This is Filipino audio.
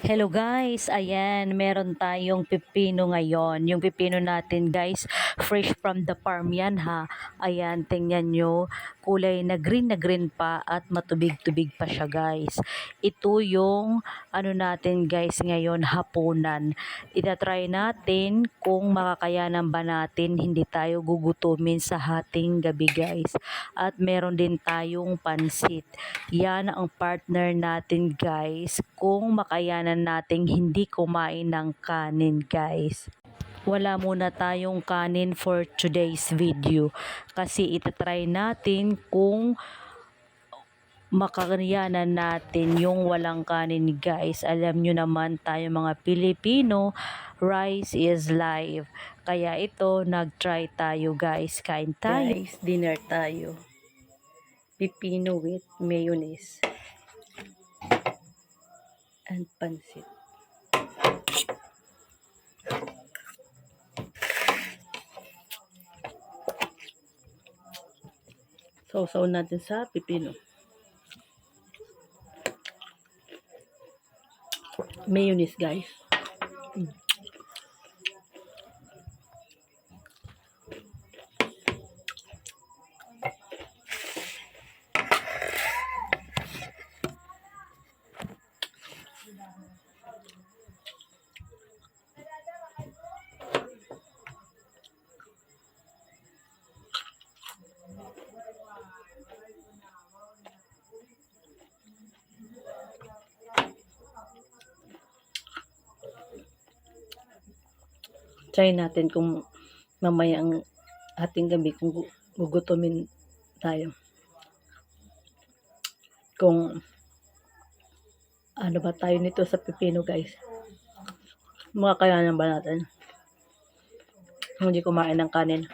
Hello guys, ayan, meron tayong pipino ngayon. Yung pipino natin guys, fresh from the farm yan ha. Ayan, tingnan nyo, kulay na green na green pa at matubig-tubig pa siya guys. Ito yung ano natin guys ngayon, hapunan. Itatry natin kung makakayanan ba natin hindi tayo gugutumin sa hating gabi guys. At meron din tayong pansit. Yan ang partner natin guys kung makayanan nating hindi kumain ng kanin guys. Wala muna tayong kanin for today's video kasi itatry natin kung makakayanan natin yung walang kanin guys. Alam nyo naman tayo mga Pilipino, rice is life. Kaya ito, nag-try tayo guys. Kain tayo. Guys, dinner tayo. Pipino with mayonnaise. And pansit. Sausaw natin sa pipino. Mayonnaise guys. Mm. Try natin kung mamaya ang ating gabi kung gu- gugutomin tayo. Kung ano ba tayo nito sa pipino guys. Makakayanan ba natin? Hindi kumain ng kanin.